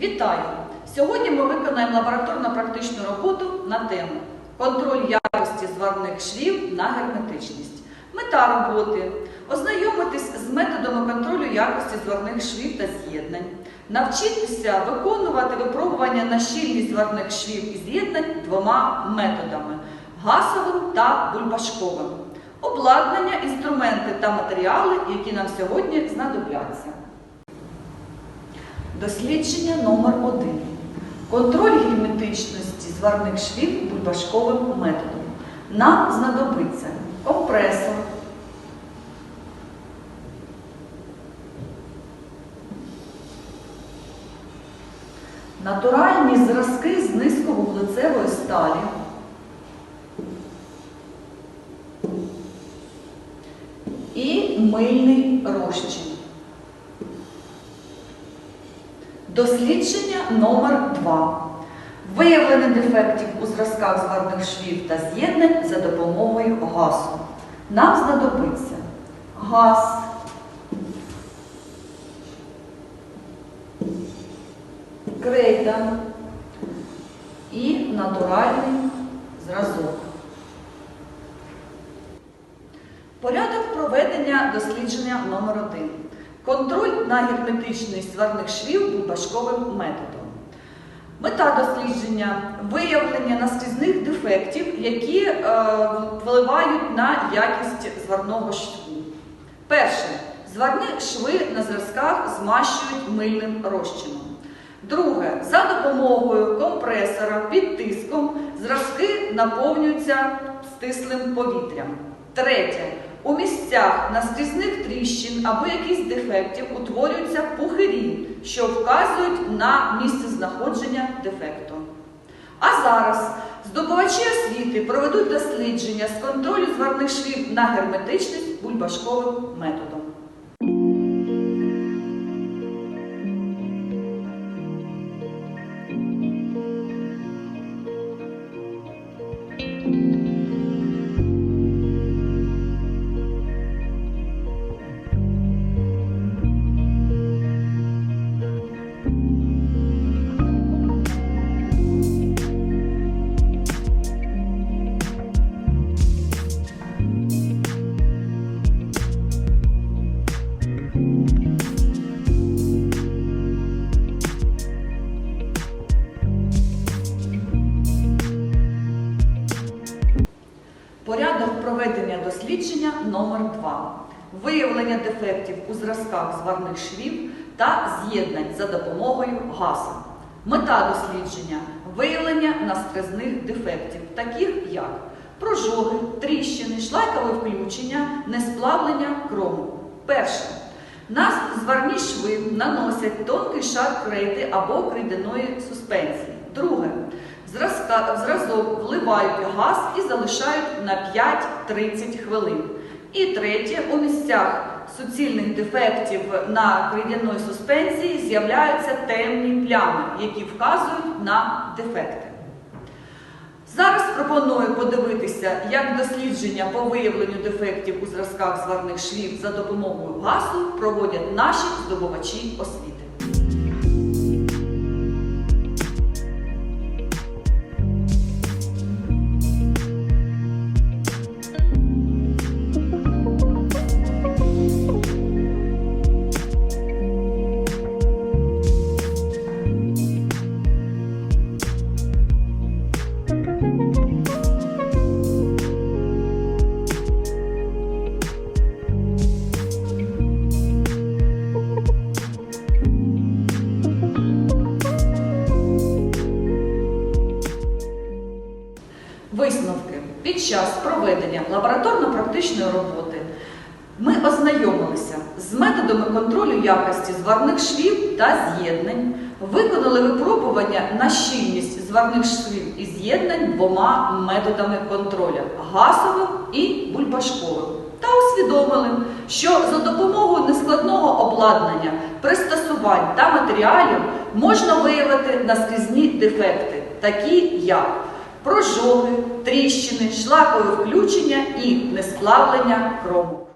Вітаю! Сьогодні ми виконаємо лабораторно-практичну роботу на тему контроль якості зварних швів на герметичність. Мета роботи ознайомитись з методами контролю якості зварних швів та з'єднань, навчитися виконувати випробування на щільність зварних швів і з'єднань двома методами гасовим та бульбашковим. Обладнання, інструменти та матеріали, які нам сьогодні знадобляться. Дослідження номер 1 Контроль герметичності зварних швів бульбашковим методом. Нам знадобиться компресор, натуральні зразки з низьковуглецевої сталі, і мильний розчин. Дослідження номер 2 Виявлення дефектів у зразках зварних швів та з'єднань за допомогою газу. Нам знадобиться газ, крейда і натуральний зразок. Порядок проведення дослідження номер 1 Контроль на герметичність зварних швів бульбашковим методом. Мета дослідження виявлення наскрізних дефектів, які е, впливають на якість зварного шву. Перше. Зварні шви на зразках змащують мильним розчином. Друге. За допомогою компресора під тиском зразки наповнюються стислим повітрям. Третє. У місцях наскрізних тріщин або якісь дефектів утворюються пухирі, що вказують на місце знаходження дефекту. А зараз здобувачі освіти проведуть дослідження з контролю зварних швів на герметичність бульбашковим методом. Дослідження номер 2 Виявлення дефектів у зразках зварних швів та з'єднань за допомогою газу. Мета дослідження виявлення наскрізних дефектів, таких як прожоги, тріщини, шлайкове включення, несплавлення крому. Перше. На зварні шви наносять тонкий шар крейди або крейдяної суспензії. Друге. Зразка, зразок вливають газ і залишають на 5-30 хвилин. І третє, у місцях суцільних дефектів на крейдяної суспензії з'являються темні плями, які вказують на дефекти. Зараз пропоную подивитися, як дослідження по виявленню дефектів у зразках зварних швів за допомогою газу проводять наші здобувачі освіти. Висновки. Під час проведення лабораторно-практичної роботи ми ознайомилися з методами контролю якості зварних швів та з'єднань, виконали випробування на щільність зварних швів і з'єднань двома методами контроля газовим і бульбашковим. Та усвідомили, що за допомогою нескладного обладнання, пристосувань та матеріалів можна виявити наскрізні дефекти, такі як прожоги, тріщини, шлакове включення і несплавлення крому.